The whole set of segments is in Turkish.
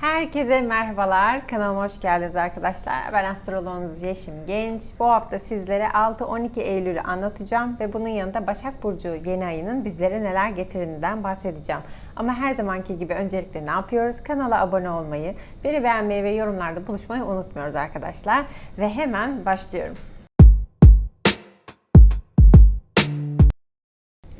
Herkese merhabalar. Kanalıma hoş geldiniz arkadaşlar. Ben astroloğunuz Yeşim Genç. Bu hafta sizlere 6-12 Eylül'ü anlatacağım ve bunun yanında Başak Burcu yeni ayının bizlere neler getirdiğinden bahsedeceğim. Ama her zamanki gibi öncelikle ne yapıyoruz? Kanala abone olmayı, beni beğenmeyi ve yorumlarda buluşmayı unutmuyoruz arkadaşlar. Ve hemen başlıyorum.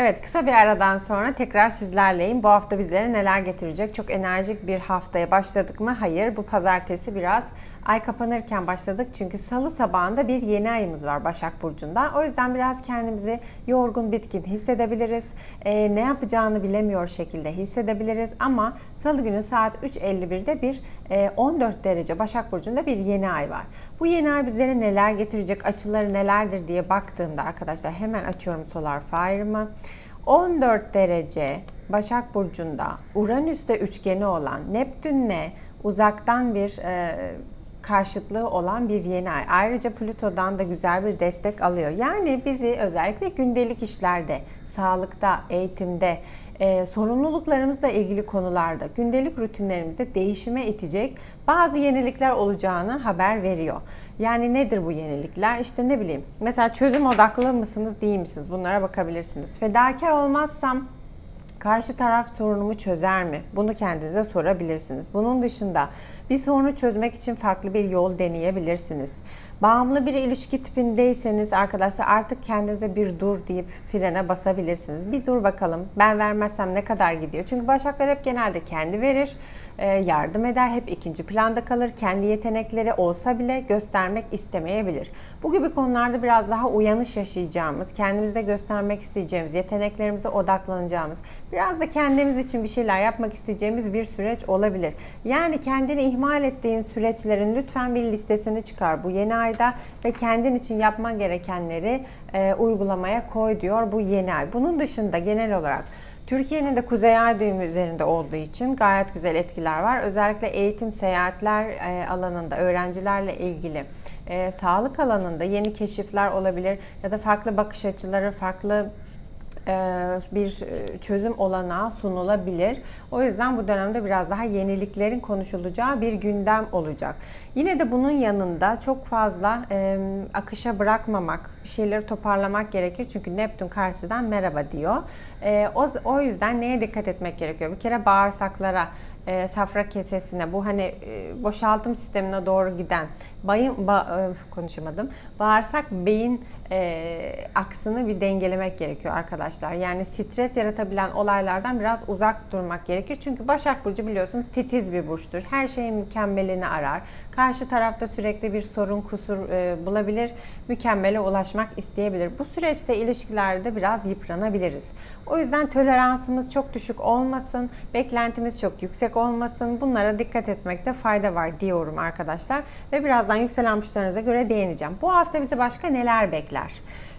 Evet kısa bir aradan sonra tekrar sizlerleyim. Bu hafta bizlere neler getirecek? Çok enerjik bir haftaya başladık mı? Hayır. Bu pazartesi biraz ay kapanırken başladık. Çünkü salı sabahında bir yeni ayımız var Başak Burcu'nda. O yüzden biraz kendimizi yorgun, bitkin hissedebiliriz. Ee, ne yapacağını bilemiyor şekilde hissedebiliriz. Ama salı günü saat 3.51'de bir e, 14 derece Başak Burcu'nda bir yeni ay var. Bu yeni ay bizlere neler getirecek, açıları nelerdir diye baktığımda arkadaşlar hemen açıyorum Solar Fire'ımı. 14 derece Başak Burcu'nda Uranüs'te üçgeni olan Neptün'le uzaktan bir e, karşıtlığı olan bir yeni ay. Ayrıca Plüto'dan da güzel bir destek alıyor. Yani bizi özellikle gündelik işlerde, sağlıkta, eğitimde, e, sorumluluklarımızla ilgili konularda, gündelik rutinlerimizde değişime itecek bazı yenilikler olacağını haber veriyor. Yani nedir bu yenilikler? İşte ne bileyim. Mesela çözüm odaklı mısınız, değil misiniz? Bunlara bakabilirsiniz. Fedakar olmazsam Karşı taraf sorunumu çözer mi? Bunu kendinize sorabilirsiniz. Bunun dışında bir sorunu çözmek için farklı bir yol deneyebilirsiniz. Bağımlı bir ilişki tipindeyseniz arkadaşlar artık kendinize bir dur deyip frene basabilirsiniz. Bir dur bakalım ben vermezsem ne kadar gidiyor? Çünkü başaklar hep genelde kendi verir, e, yardım eder, hep ikinci planda kalır. Kendi yetenekleri olsa bile göstermek istemeyebilir. Bu gibi konularda biraz daha uyanış yaşayacağımız, kendimizde göstermek isteyeceğimiz, yeteneklerimize odaklanacağımız, biraz da kendimiz için bir şeyler yapmak isteyeceğimiz bir süreç olabilir. Yani kendini ihmal ettiğin süreçlerin lütfen bir listesini çıkar bu yeni ayda ve kendin için yapman gerekenleri e, uygulamaya koy diyor bu yeni ay. Bunun dışında genel olarak Türkiye'nin de kuzey ay düğümü üzerinde olduğu için gayet güzel etkiler var. Özellikle eğitim, seyahatler e, alanında öğrencilerle ilgili, e, sağlık alanında yeni keşifler olabilir ya da farklı bakış açıları, farklı bir çözüm olanağı sunulabilir. O yüzden bu dönemde biraz daha yeniliklerin konuşulacağı bir gündem olacak. Yine de bunun yanında çok fazla e, akışa bırakmamak, bir şeyleri toparlamak gerekir. Çünkü Neptün karşıdan merhaba diyor. E, o, yüzden neye dikkat etmek gerekiyor? Bir kere bağırsaklara, e, safra kesesine bu hani e, boşaltım sistemine doğru giden bayın ba, e, konuşamadım bağırsak beyin e, aksını bir dengelemek gerekiyor arkadaşlar. Yani stres yaratabilen olaylardan biraz uzak durmak gerekir. Çünkü Başak Burcu biliyorsunuz titiz bir burçtur. Her şeyin mükemmelini arar. Karşı tarafta sürekli bir sorun kusur e, bulabilir. Mükemmele ulaşmak isteyebilir. Bu süreçte ilişkilerde biraz yıpranabiliriz. O yüzden toleransımız çok düşük olmasın. Beklentimiz çok yüksek olmasın. Bunlara dikkat etmekte fayda var diyorum arkadaşlar. Ve birazdan yükselen burçlarınıza göre değineceğim. Bu hafta bizi başka neler bekler?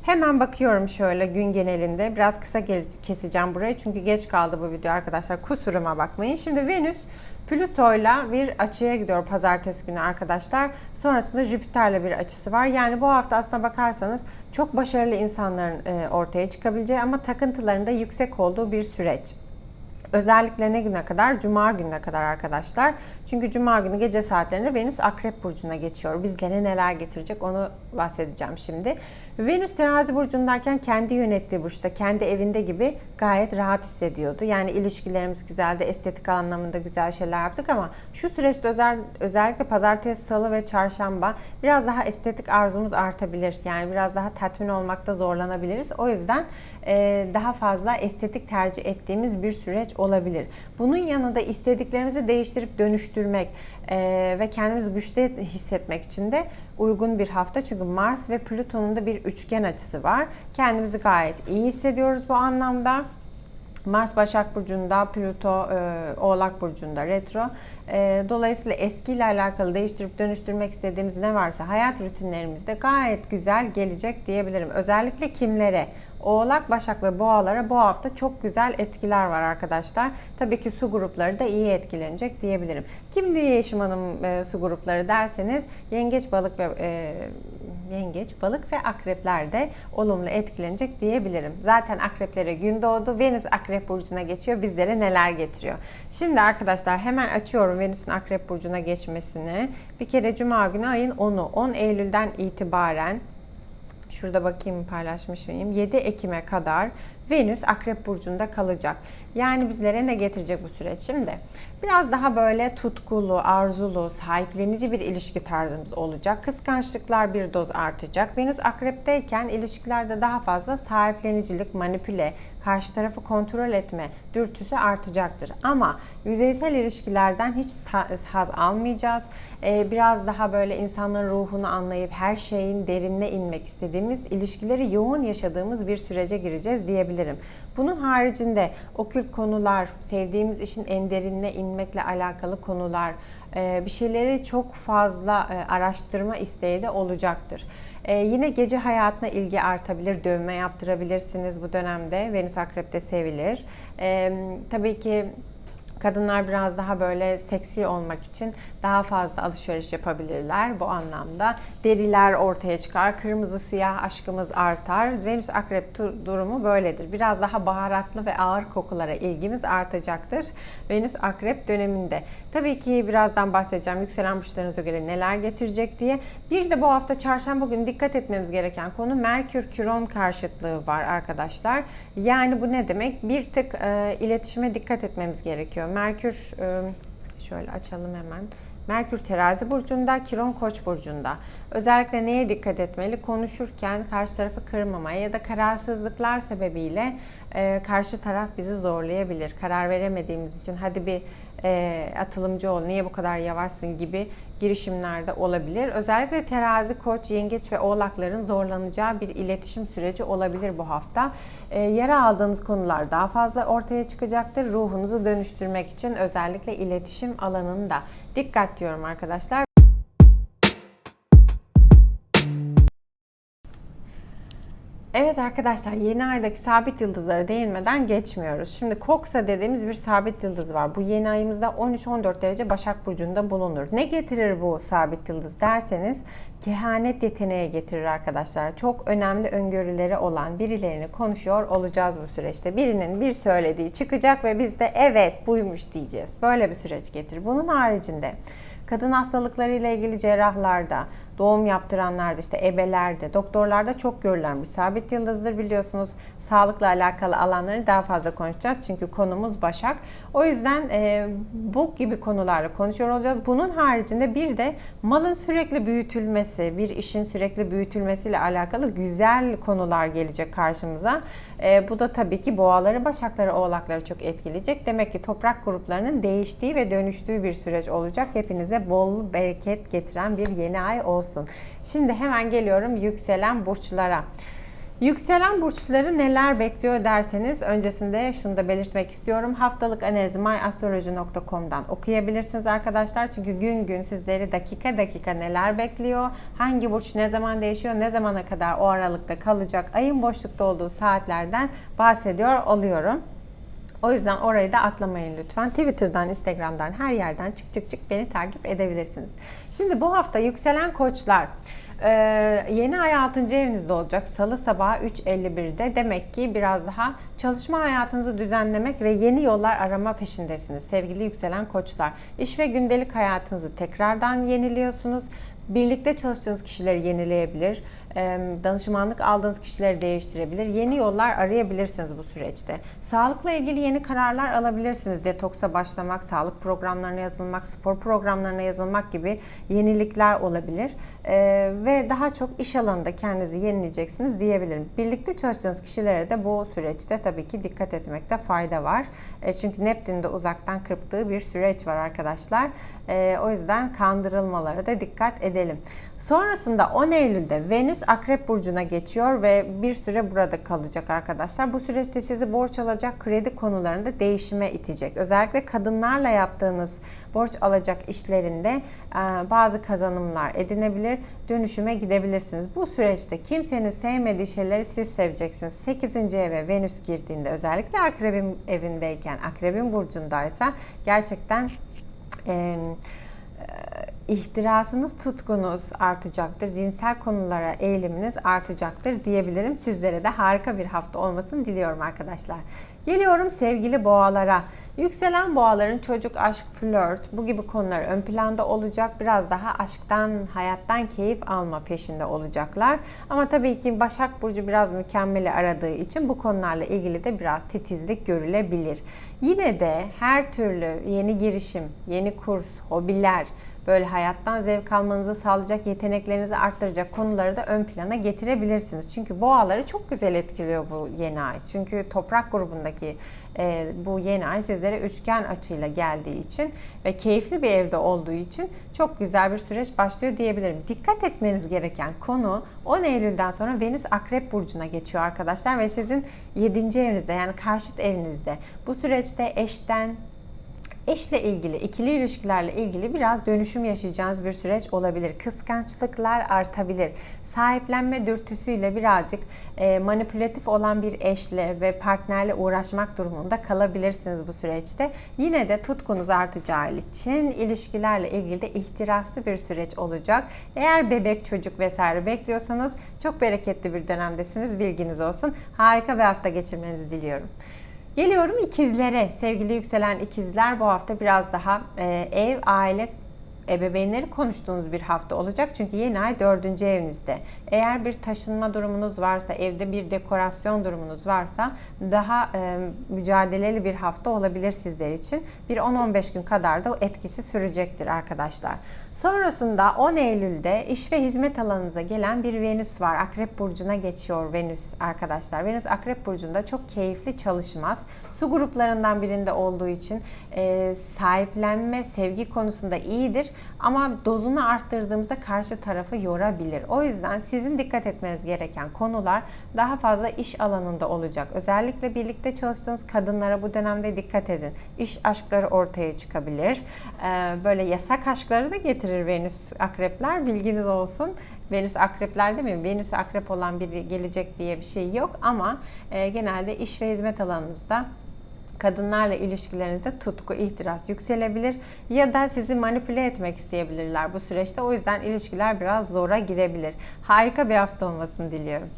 Hemen bakıyorum şöyle gün genelinde. Biraz kısa keseceğim burayı çünkü geç kaldı bu video arkadaşlar. Kusuruma bakmayın. Şimdi Venüs Plüto'yla bir açıya gidiyor pazartesi günü arkadaşlar. Sonrasında Jüpiter'le bir açısı var. Yani bu hafta aslına bakarsanız çok başarılı insanların e, ortaya çıkabileceği ama takıntılarında yüksek olduğu bir süreç. Özellikle ne güne kadar? Cuma gününe kadar arkadaşlar. Çünkü Cuma günü gece saatlerinde Venüs Akrep Burcu'na geçiyor. Bizlere neler getirecek onu bahsedeceğim şimdi. Venüs terazi burcundayken kendi yönettiği burçta, kendi evinde gibi gayet rahat hissediyordu. Yani ilişkilerimiz güzeldi, estetik anlamında güzel şeyler yaptık ama şu süreçte özel, özellikle pazartesi, salı ve çarşamba biraz daha estetik arzumuz artabilir. Yani biraz daha tatmin olmakta zorlanabiliriz. O yüzden e, daha fazla estetik tercih ettiğimiz bir süreç olabilir. Bunun yanında istediklerimizi değiştirip dönüştürmek e, ve kendimizi güçlü hissetmek için de uygun bir hafta. Çünkü Mars ve Plüton'un da bir üçgen açısı var. Kendimizi gayet iyi hissediyoruz bu anlamda. Mars Başak Burcu'nda, Plüto e, Oğlak Burcu'nda retro. E, dolayısıyla eskiyle alakalı değiştirip dönüştürmek istediğimiz ne varsa hayat rutinlerimizde gayet güzel gelecek diyebilirim. Özellikle kimlere? Oğlak, Başak ve Boğalara bu hafta çok güzel etkiler var arkadaşlar. Tabii ki su grupları da iyi etkilenecek diyebilirim. Kim diye Yeşim Hanım e, su grupları derseniz yengeç, balık ve e, yengeç, balık ve akrepler de olumlu etkilenecek diyebilirim. Zaten akreplere gün doğdu. Venüs akrep burcuna geçiyor. Bizlere neler getiriyor? Şimdi arkadaşlar hemen açıyorum Venüs'ün akrep burcuna geçmesini. Bir kere cuma günü ayın 10'u 10 Eylül'den itibaren Şurada bakayım paylaşmış mıyım? 7 Ekim'e kadar Venüs Akrep Burcu'nda kalacak. Yani bizlere ne getirecek bu süreç? Şimdi biraz daha böyle tutkulu, arzulu, sahiplenici bir ilişki tarzımız olacak. Kıskançlıklar bir doz artacak. Venüs Akrep'teyken ilişkilerde daha fazla sahiplenicilik, manipüle, karşı tarafı kontrol etme dürtüsü artacaktır. Ama yüzeysel ilişkilerden hiç haz almayacağız. Ee, biraz daha böyle insanların ruhunu anlayıp her şeyin derinine inmek istediğimiz, ilişkileri yoğun yaşadığımız bir sürece gireceğiz diyebilirim. Bunun haricinde okült konular, sevdiğimiz işin en derinine inmekle alakalı konular, bir şeyleri çok fazla e, araştırma isteği de olacaktır. Ee, yine gece hayatına ilgi artabilir, dövme yaptırabilirsiniz bu dönemde. Venüs Akrep'te sevilir. Ee, tabii ki Kadınlar biraz daha böyle seksi olmak için daha fazla alışveriş yapabilirler bu anlamda. Deriler ortaya çıkar, kırmızı siyah aşkımız artar. Venüs akrep durumu böyledir. Biraz daha baharatlı ve ağır kokulara ilgimiz artacaktır. Venüs akrep döneminde. Tabii ki birazdan bahsedeceğim yükselen burçlarınıza göre neler getirecek diye. Bir de bu hafta çarşamba günü dikkat etmemiz gereken konu Merkür Kiron karşıtlığı var arkadaşlar. Yani bu ne demek? Bir tık e, iletişime dikkat etmemiz gerekiyor. Merkür e, şöyle açalım hemen. Merkür terazi burcunda, Kiron koç burcunda. Özellikle neye dikkat etmeli? Konuşurken karşı tarafı kırmamaya ya da kararsızlıklar sebebiyle e, karşı taraf bizi zorlayabilir. Karar veremediğimiz için hadi bir e, atılımcı ol, niye bu kadar yavaşsın gibi girişimlerde olabilir. Özellikle terazi, koç, yengeç ve oğlakların zorlanacağı bir iletişim süreci olabilir bu hafta. E, yara aldığınız konular daha fazla ortaya çıkacaktır. Ruhunuzu dönüştürmek için özellikle iletişim alanında dikkat diyorum arkadaşlar. Evet arkadaşlar yeni aydaki sabit yıldızlara değinmeden geçmiyoruz. Şimdi Koksa dediğimiz bir sabit yıldız var. Bu yeni ayımızda 13-14 derece Başak Burcu'nda bulunur. Ne getirir bu sabit yıldız derseniz kehanet yeteneği getirir arkadaşlar. Çok önemli öngörüleri olan birilerini konuşuyor olacağız bu süreçte. Birinin bir söylediği çıkacak ve biz de evet buymuş diyeceğiz. Böyle bir süreç getirir. Bunun haricinde kadın hastalıkları ile ilgili cerrahlarda, doğum yaptıranlarda, işte ebelerde, doktorlarda çok görülen bir sabit yıldızdır biliyorsunuz. Sağlıkla alakalı alanları daha fazla konuşacağız çünkü konumuz Başak. O yüzden e, bu gibi konularla konuşuyor olacağız. Bunun haricinde bir de malın sürekli büyütülmesi, bir işin sürekli büyütülmesiyle alakalı güzel konular gelecek karşımıza. E, bu da tabii ki boğaları, başakları, oğlakları çok etkileyecek. Demek ki toprak gruplarının değiştiği ve dönüştüğü bir süreç olacak. Hepinize bol bereket getiren bir yeni ay olsun. Şimdi hemen geliyorum yükselen burçlara. Yükselen burçları neler bekliyor derseniz öncesinde şunu da belirtmek istiyorum. Haftalık analizi myastrology.com'dan okuyabilirsiniz arkadaşlar. Çünkü gün gün sizleri dakika dakika neler bekliyor, hangi burç ne zaman değişiyor, ne zamana kadar o aralıkta kalacak, ayın boşlukta olduğu saatlerden bahsediyor oluyorum. O yüzden orayı da atlamayın lütfen. Twitter'dan, Instagram'dan her yerden çık çık çık beni takip edebilirsiniz. Şimdi bu hafta yükselen koçlar ee, yeni ay 6. evinizde olacak. Salı sabahı 3.51'de. Demek ki biraz daha çalışma hayatınızı düzenlemek ve yeni yollar arama peşindesiniz. Sevgili yükselen koçlar. İş ve gündelik hayatınızı tekrardan yeniliyorsunuz. Birlikte çalıştığınız kişileri yenileyebilir danışmanlık aldığınız kişileri değiştirebilir. Yeni yollar arayabilirsiniz bu süreçte. Sağlıkla ilgili yeni kararlar alabilirsiniz. Detoksa başlamak, sağlık programlarına yazılmak, spor programlarına yazılmak gibi yenilikler olabilir. Ve daha çok iş alanında kendinizi yenileyeceksiniz diyebilirim. Birlikte çalıştığınız kişilere de bu süreçte tabii ki dikkat etmekte fayda var. E, çünkü Neptün'de uzaktan kırptığı bir süreç var arkadaşlar. O yüzden kandırılmalara da dikkat edelim. Sonrasında 10 Eylül'de Venüs Akrep Burcu'na geçiyor ve bir süre burada kalacak arkadaşlar. Bu süreçte sizi borç alacak kredi konularında değişime itecek. Özellikle kadınlarla yaptığınız borç alacak işlerinde bazı kazanımlar edinebilir, dönüşüme gidebilirsiniz. Bu süreçte kimsenin sevmediği şeyleri siz seveceksiniz. 8. eve Venüs girdiğinde özellikle Akrebin evindeyken, Akrebin burcundaysa gerçekten e, ihtirasınız, tutkunuz artacaktır. Cinsel konulara eğiliminiz artacaktır diyebilirim. Sizlere de harika bir hafta olmasını diliyorum arkadaşlar. Geliyorum sevgili boğalara. Yükselen boğaların çocuk, aşk, flört bu gibi konular ön planda olacak. Biraz daha aşktan, hayattan keyif alma peşinde olacaklar. Ama tabii ki Başak Burcu biraz mükemmeli aradığı için bu konularla ilgili de biraz titizlik görülebilir. Yine de her türlü yeni girişim, yeni kurs, hobiler, böyle hayattan zevk almanızı sağlayacak, yeteneklerinizi arttıracak konuları da ön plana getirebilirsiniz. Çünkü boğaları çok güzel etkiliyor bu yeni ay. Çünkü toprak grubundaki e, bu yeni ay sizlere üçgen açıyla geldiği için ve keyifli bir evde olduğu için çok güzel bir süreç başlıyor diyebilirim. Dikkat etmeniz gereken konu 10 Eylül'den sonra Venüs Akrep Burcu'na geçiyor arkadaşlar ve sizin 7. evinizde yani karşıt evinizde. Bu süreçte eşten, eşle ilgili, ikili ilişkilerle ilgili biraz dönüşüm yaşayacağınız bir süreç olabilir. Kıskançlıklar artabilir. Sahiplenme dürtüsüyle birazcık e, manipülatif olan bir eşle ve partnerle uğraşmak durumunda kalabilirsiniz bu süreçte. Yine de tutkunuz artacağı için ilişkilerle ilgili de ihtiraslı bir süreç olacak. Eğer bebek, çocuk vesaire bekliyorsanız çok bereketli bir dönemdesiniz. Bilginiz olsun. Harika bir hafta geçirmenizi diliyorum. Geliyorum ikizlere. Sevgili yükselen ikizler bu hafta biraz daha e, ev, aile, ebeveynleri konuştuğunuz bir hafta olacak. Çünkü yeni ay dördüncü evinizde. Eğer bir taşınma durumunuz varsa, evde bir dekorasyon durumunuz varsa daha e, mücadeleli bir hafta olabilir sizler için. Bir 10-15 gün kadar da o etkisi sürecektir arkadaşlar. Sonrasında 10 Eylül'de iş ve hizmet alanınıza gelen bir Venüs var. Akrep Burcu'na geçiyor Venüs arkadaşlar. Venüs Akrep Burcu'nda çok keyifli çalışmaz. Su gruplarından birinde olduğu için e, sahiplenme, sevgi konusunda iyidir. Ama dozunu arttırdığımızda karşı tarafı yorabilir. O yüzden sizin dikkat etmeniz gereken konular daha fazla iş alanında olacak. Özellikle birlikte çalıştığınız kadınlara bu dönemde dikkat edin. İş aşkları ortaya çıkabilir. E, böyle yasak aşkları da getirir Venüs akrepler. Bilginiz olsun. Venüs akrepler mi? Venüs akrep olan biri gelecek diye bir şey yok ama e, genelde iş ve hizmet alanınızda kadınlarla ilişkilerinizde tutku, ihtiras yükselebilir ya da sizi manipüle etmek isteyebilirler bu süreçte. O yüzden ilişkiler biraz zora girebilir. Harika bir hafta olmasını diliyorum.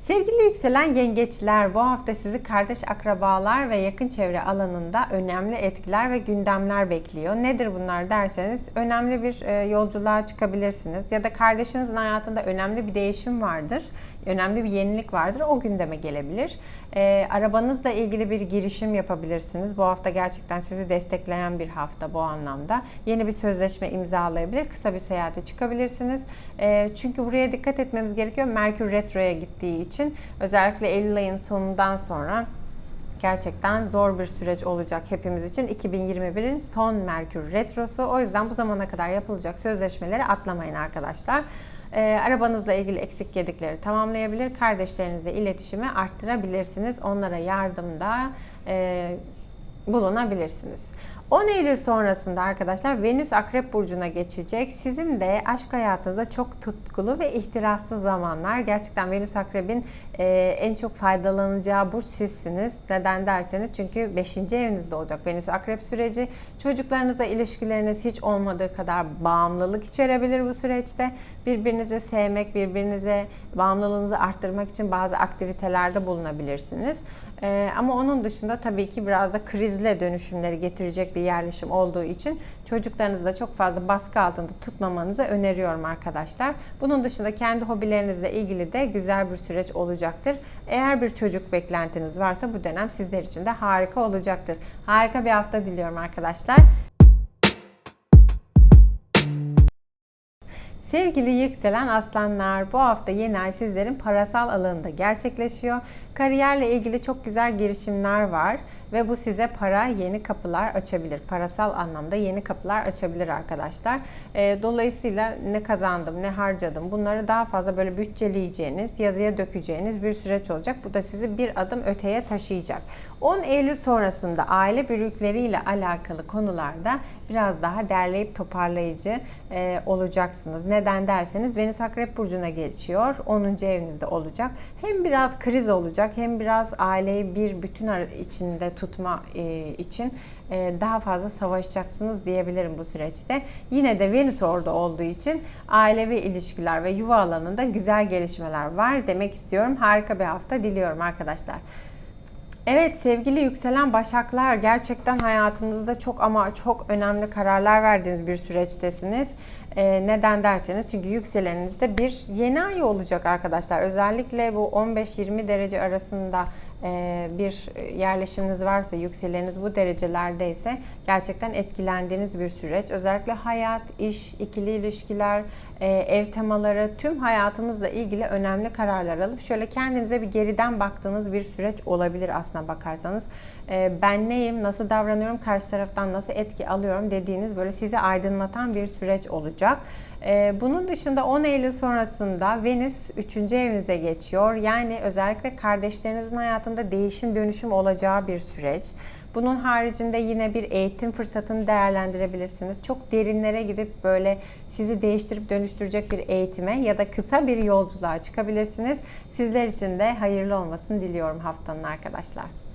Sevgili yükselen yengeçler bu hafta sizi kardeş akrabalar ve yakın çevre alanında önemli etkiler ve gündemler bekliyor. Nedir bunlar derseniz önemli bir e, yolculuğa çıkabilirsiniz ya da kardeşinizin hayatında önemli bir değişim vardır. Önemli bir yenilik vardır. O gündeme gelebilir. E, arabanızla ilgili bir girişim yapabilirsiniz. Bu hafta gerçekten sizi destekleyen bir hafta bu anlamda. Yeni bir sözleşme imzalayabilir. Kısa bir seyahate çıkabilirsiniz. E, çünkü buraya dikkat etmemiz gerekiyor. Merkür Retro'ya gittiği için özellikle Eylül ayın sonundan sonra gerçekten zor bir süreç olacak hepimiz için. 2021'in son Merkür Retrosu. O yüzden bu zamana kadar yapılacak sözleşmeleri atlamayın arkadaşlar. E, arabanızla ilgili eksik gedikleri tamamlayabilir. Kardeşlerinizle iletişimi arttırabilirsiniz. Onlara yardımda e, bulunabilirsiniz. 10 Eylül sonrasında arkadaşlar Venüs Akrep Burcu'na geçecek. Sizin de aşk hayatınızda çok tutkulu ve ihtiraslı zamanlar. Gerçekten Venüs Akrep'in e, en çok faydalanacağı burç sizsiniz. Neden derseniz çünkü 5. evinizde olacak Venüs Akrep süreci. Çocuklarınızla ilişkileriniz hiç olmadığı kadar bağımlılık içerebilir bu süreçte. Birbirinizi sevmek, birbirinize bağımlılığınızı arttırmak için bazı aktivitelerde bulunabilirsiniz. Ee, ama onun dışında tabii ki biraz da krizle dönüşümleri getirecek bir yerleşim olduğu için çocuklarınızı da çok fazla baskı altında tutmamanızı öneriyorum arkadaşlar. Bunun dışında kendi hobilerinizle ilgili de güzel bir süreç olacaktır. Eğer bir çocuk beklentiniz varsa bu dönem sizler için de harika olacaktır. Harika bir hafta diliyorum arkadaşlar. Sevgili yükselen aslanlar, bu hafta yeni ay sizlerin parasal alanında gerçekleşiyor. Kariyerle ilgili çok güzel girişimler var ve bu size para yeni kapılar açabilir. Parasal anlamda yeni kapılar açabilir arkadaşlar. E, dolayısıyla ne kazandım, ne harcadım bunları daha fazla böyle bütçeleyeceğiniz, yazıya dökeceğiniz bir süreç olacak. Bu da sizi bir adım öteye taşıyacak. 10 Eylül sonrasında aile büyükleriyle alakalı konularda biraz daha derleyip toparlayıcı e, olacaksınız. Neden derseniz Venüs Akrep Burcu'na geçiyor. 10. evinizde olacak. Hem biraz kriz olacak olacak. Hem biraz aileyi bir bütün içinde tutma e, için e, daha fazla savaşacaksınız diyebilirim bu süreçte. Yine de Venüs orada olduğu için ailevi ilişkiler ve yuva alanında güzel gelişmeler var demek istiyorum. Harika bir hafta diliyorum arkadaşlar. Evet sevgili yükselen başaklar gerçekten hayatınızda çok ama çok önemli kararlar verdiğiniz bir süreçtesiniz. Ee, neden derseniz çünkü yükselenizde bir yeni ay olacak arkadaşlar. Özellikle bu 15-20 derece arasında bir yerleşiminiz varsa yükseleniniz bu derecelerdeyse gerçekten etkilendiğiniz bir süreç. Özellikle hayat, iş, ikili ilişkiler, e, ev temaları tüm hayatımızla ilgili önemli kararlar alıp şöyle kendinize bir geriden baktığınız bir süreç olabilir aslına bakarsanız. E, ben neyim, nasıl davranıyorum, karşı taraftan nasıl etki alıyorum dediğiniz böyle sizi aydınlatan bir süreç olacak. Ee, Bunun dışında 10 Eylül sonrasında Venüs 3. evinize geçiyor. Yani özellikle kardeşlerinizin hayatında değişim dönüşüm olacağı bir süreç. Bunun haricinde yine bir eğitim fırsatını değerlendirebilirsiniz. Çok derinlere gidip böyle sizi değiştirip dönüştürecek bir eğitime ya da kısa bir yolculuğa çıkabilirsiniz. Sizler için de hayırlı olmasını diliyorum haftanın arkadaşlar.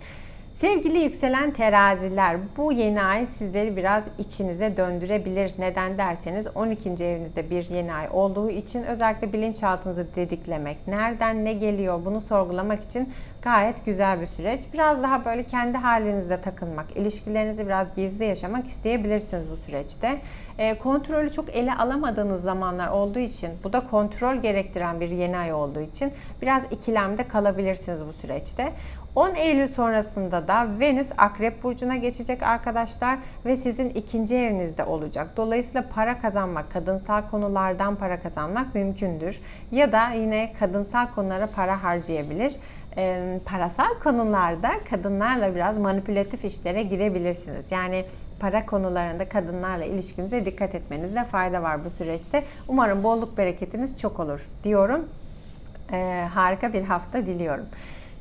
Sevgili yükselen teraziler, bu yeni ay sizleri biraz içinize döndürebilir. Neden derseniz 12. evinizde bir yeni ay olduğu için özellikle bilinçaltınızı dediklemek, nereden ne geliyor bunu sorgulamak için gayet güzel bir süreç. Biraz daha böyle kendi halinizde takılmak, ilişkilerinizi biraz gizli yaşamak isteyebilirsiniz bu süreçte. E, kontrolü çok ele alamadığınız zamanlar olduğu için, bu da kontrol gerektiren bir yeni ay olduğu için biraz ikilemde kalabilirsiniz bu süreçte. 10 Eylül sonrasında da Venüs Akrep Burcu'na geçecek arkadaşlar ve sizin ikinci evinizde olacak. Dolayısıyla para kazanmak, kadınsal konulardan para kazanmak mümkündür. Ya da yine kadınsal konulara para harcayabilir. Ee, parasal konularda kadınlarla biraz manipülatif işlere girebilirsiniz. Yani para konularında kadınlarla ilişkinize dikkat etmenizde fayda var bu süreçte. Umarım bolluk bereketiniz çok olur diyorum. Ee, harika bir hafta diliyorum.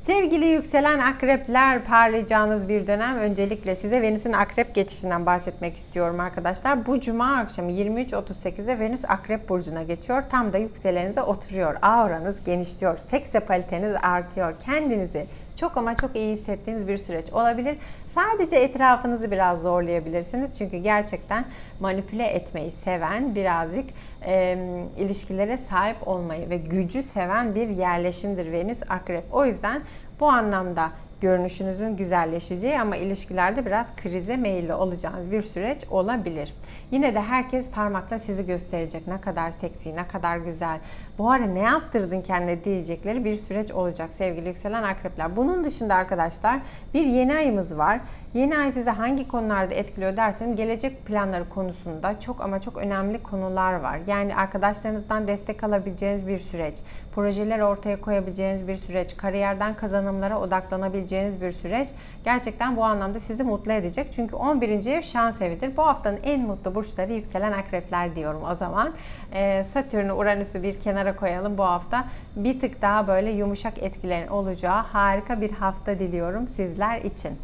Sevgili yükselen akrepler parlayacağınız bir dönem. Öncelikle size Venüs'ün akrep geçişinden bahsetmek istiyorum arkadaşlar. Bu cuma akşamı 23.38'de Venüs akrep burcuna geçiyor. Tam da yükselenize oturuyor. Auranız genişliyor. Seks sepaliteniz artıyor. Kendinizi çok ama çok iyi hissettiğiniz bir süreç olabilir. Sadece etrafınızı biraz zorlayabilirsiniz. Çünkü gerçekten manipüle etmeyi seven, birazcık e, ilişkilere sahip olmayı ve gücü seven bir yerleşimdir Venüs Akrep. O yüzden bu anlamda görünüşünüzün güzelleşeceği ama ilişkilerde biraz krize meyilli olacağınız bir süreç olabilir. Yine de herkes parmakla sizi gösterecek. Ne kadar seksi, ne kadar güzel. Bu ara ne yaptırdın kendine diyecekleri bir süreç olacak sevgili yükselen akrepler. Bunun dışında arkadaşlar bir yeni ayımız var. Yeni ay size hangi konularda etkiliyor derseniz gelecek planları konusunda çok ama çok önemli konular var. Yani arkadaşlarınızdan destek alabileceğiniz bir süreç, projeler ortaya koyabileceğiniz bir süreç, kariyerden kazanımlara odaklanabileceğiniz bir süreç gerçekten bu anlamda sizi mutlu edecek. Çünkü 11. ev şans evidir. Bu haftanın en mutlu burçları yükselen akrepler diyorum o zaman. Ee, Satürn'ü, Uranüs'ü bir kenara koyalım bu hafta. Bir tık daha böyle yumuşak etkilerin olacağı harika bir hafta diliyorum sizler için.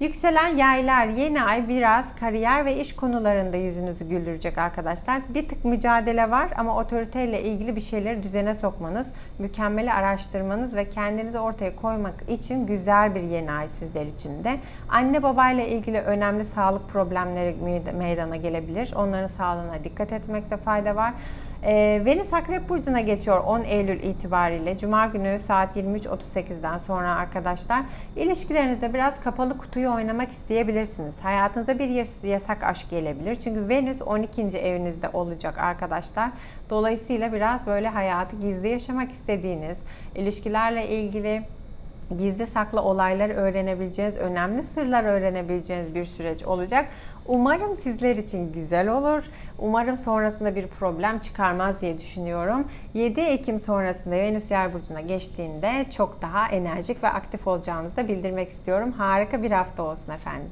Yükselen yaylar yeni ay biraz kariyer ve iş konularında yüzünüzü güldürecek arkadaşlar. Bir tık mücadele var ama otoriteyle ilgili bir şeyleri düzene sokmanız, mükemmeli araştırmanız ve kendinizi ortaya koymak için güzel bir yeni ay sizler için de. Anne babayla ilgili önemli sağlık problemleri meydana gelebilir. Onların sağlığına dikkat etmekte fayda var. Ee, Venüs Akrep Burcu'na geçiyor 10 Eylül itibariyle. Cuma günü saat 23.38'den sonra arkadaşlar. ilişkilerinizde biraz kapalı kutuyu oynamak isteyebilirsiniz. Hayatınıza bir yasak aşk gelebilir. Çünkü Venüs 12. evinizde olacak arkadaşlar. Dolayısıyla biraz böyle hayatı gizli yaşamak istediğiniz, ilişkilerle ilgili gizli saklı olaylar öğrenebileceğiniz, önemli sırlar öğrenebileceğiniz bir süreç olacak. Umarım sizler için güzel olur. Umarım sonrasında bir problem çıkarmaz diye düşünüyorum. 7 Ekim sonrasında Venüs Yer burcuna geçtiğinde çok daha enerjik ve aktif olacağınızı da bildirmek istiyorum. Harika bir hafta olsun efendim.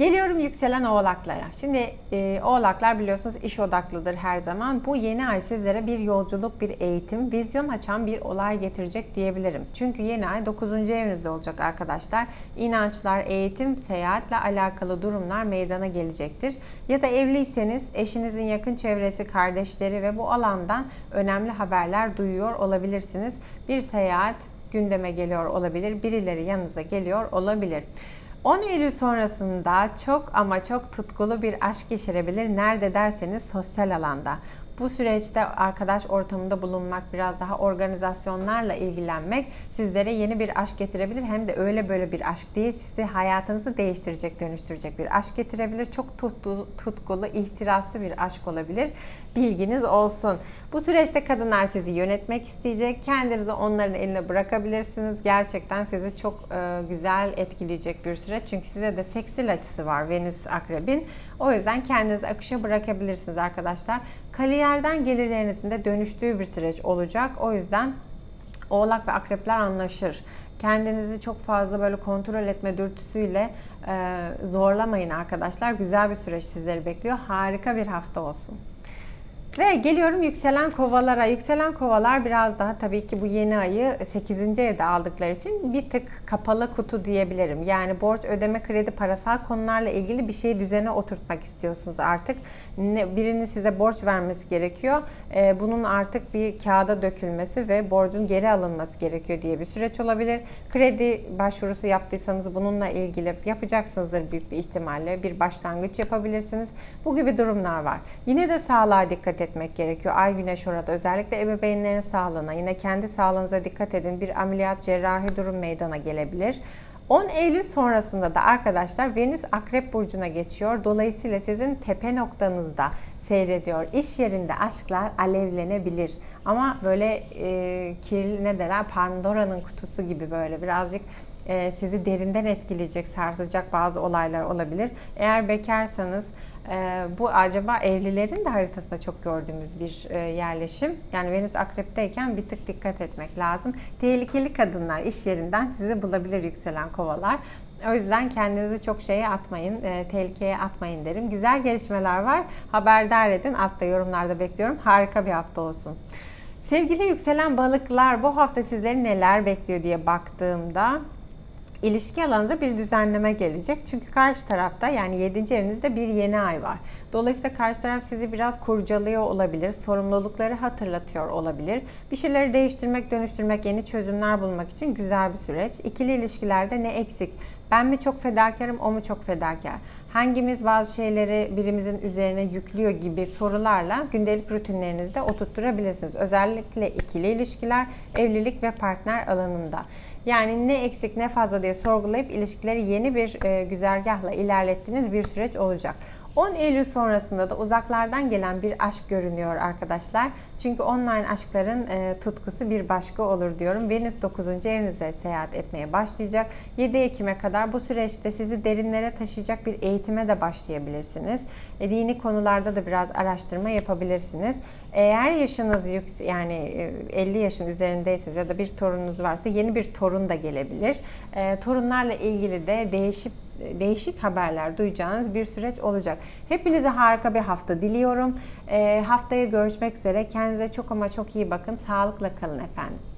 Geliyorum yükselen oğlaklara. Şimdi e, oğlaklar biliyorsunuz iş odaklıdır her zaman. Bu yeni ay sizlere bir yolculuk, bir eğitim, vizyon açan bir olay getirecek diyebilirim. Çünkü yeni ay 9. evinizde olacak arkadaşlar. İnançlar, eğitim, seyahatle alakalı durumlar meydana gelecektir. Ya da evliyseniz eşinizin yakın çevresi, kardeşleri ve bu alandan önemli haberler duyuyor olabilirsiniz. Bir seyahat, gündeme geliyor olabilir. Birileri yanınıza geliyor olabilir. 10 Eylül sonrasında çok ama çok tutkulu bir aşk yaşanabilir. Nerede derseniz sosyal alanda. Bu süreçte arkadaş ortamında bulunmak, biraz daha organizasyonlarla ilgilenmek sizlere yeni bir aşk getirebilir. Hem de öyle böyle bir aşk değil, sizi hayatınızı değiştirecek, dönüştürecek bir aşk getirebilir. Çok tuttu, tutkulu, ihtiraslı bir aşk olabilir. Bilginiz olsun. Bu süreçte kadınlar sizi yönetmek isteyecek. Kendinizi onların eline bırakabilirsiniz. Gerçekten sizi çok e, güzel etkileyecek bir süreç. Çünkü size de seksil açısı var Venüs Akrebin. O yüzden kendinizi akışa bırakabilirsiniz arkadaşlar. Kariyerden gelirlerinizin de dönüştüğü bir süreç olacak. O yüzden Oğlak ve akrepler anlaşır. Kendinizi çok fazla böyle kontrol etme dürtüsüyle e, zorlamayın arkadaşlar. Güzel bir süreç sizleri bekliyor. Harika bir hafta olsun. Ve geliyorum yükselen kovalara. Yükselen kovalar biraz daha tabii ki bu yeni ayı 8. evde aldıkları için bir tık kapalı kutu diyebilirim. Yani borç, ödeme, kredi, parasal konularla ilgili bir şeyi düzene oturtmak istiyorsunuz artık. Birinin size borç vermesi gerekiyor. Ee, bunun artık bir kağıda dökülmesi ve borcun geri alınması gerekiyor diye bir süreç olabilir. Kredi başvurusu yaptıysanız bununla ilgili yapacaksınızdır büyük bir ihtimalle. Bir başlangıç yapabilirsiniz. Bu gibi durumlar var. Yine de sağlığa dikkat etmek gerekiyor. Ay güneş orada özellikle ebeveynlerin sağlığına yine kendi sağlığınıza dikkat edin. Bir ameliyat cerrahi durum meydana gelebilir. 10 Eylül sonrasında da arkadaşlar Venüs Akrep Burcu'na geçiyor. Dolayısıyla sizin tepe noktanızda seyrediyor. İş yerinde aşklar alevlenebilir. Ama böyle e, kirli ne derler Pandora'nın kutusu gibi böyle birazcık e, sizi derinden etkileyecek, sarsacak bazı olaylar olabilir. Eğer bekarsanız e, bu acaba evlilerin de haritasında çok gördüğümüz bir e, yerleşim. Yani Venüs Akrep'teyken bir tık dikkat etmek lazım. Tehlikeli kadınlar iş yerinden sizi bulabilir yükselen kovalar. O yüzden kendinizi çok şeye atmayın, e, tehlikeye atmayın derim. Güzel gelişmeler var. Haberdar edin. Altta yorumlarda bekliyorum. Harika bir hafta olsun. Sevgili yükselen balıklar bu hafta sizleri neler bekliyor diye baktığımda ilişki alanınıza bir düzenleme gelecek. Çünkü karşı tarafta yani 7. evinizde bir yeni ay var. Dolayısıyla karşı taraf sizi biraz kurcalıyor olabilir. Sorumlulukları hatırlatıyor olabilir. Bir şeyleri değiştirmek, dönüştürmek, yeni çözümler bulmak için güzel bir süreç. İkili ilişkilerde ne eksik? Ben mi çok fedakarım, o mu çok fedakar? Hangimiz bazı şeyleri birimizin üzerine yüklüyor gibi sorularla gündelik rutinlerinizde oturtturabilirsiniz. Özellikle ikili ilişkiler, evlilik ve partner alanında. Yani ne eksik ne fazla diye sorgulayıp ilişkileri yeni bir e, güzergahla ilerlettiğiniz bir süreç olacak. 10 Eylül sonrasında da uzaklardan gelen bir aşk görünüyor arkadaşlar. Çünkü online aşkların e, tutkusu bir başka olur diyorum. Venüs 9. evinize seyahat etmeye başlayacak. 7 Ekim'e kadar bu süreçte sizi derinlere taşıyacak bir eğitime de başlayabilirsiniz. E, dini konularda da biraz araştırma yapabilirsiniz. Eğer yaşınız yüksek yani e, 50 yaşın üzerindeyseniz ya da bir torununuz varsa yeni bir torun da gelebilir. E, torunlarla ilgili de değişip değişik haberler duyacağınız bir süreç olacak. Hepinize harika bir hafta diliyorum. E, haftaya görüşmek üzere. Kendinize çok ama çok iyi bakın. Sağlıkla kalın efendim.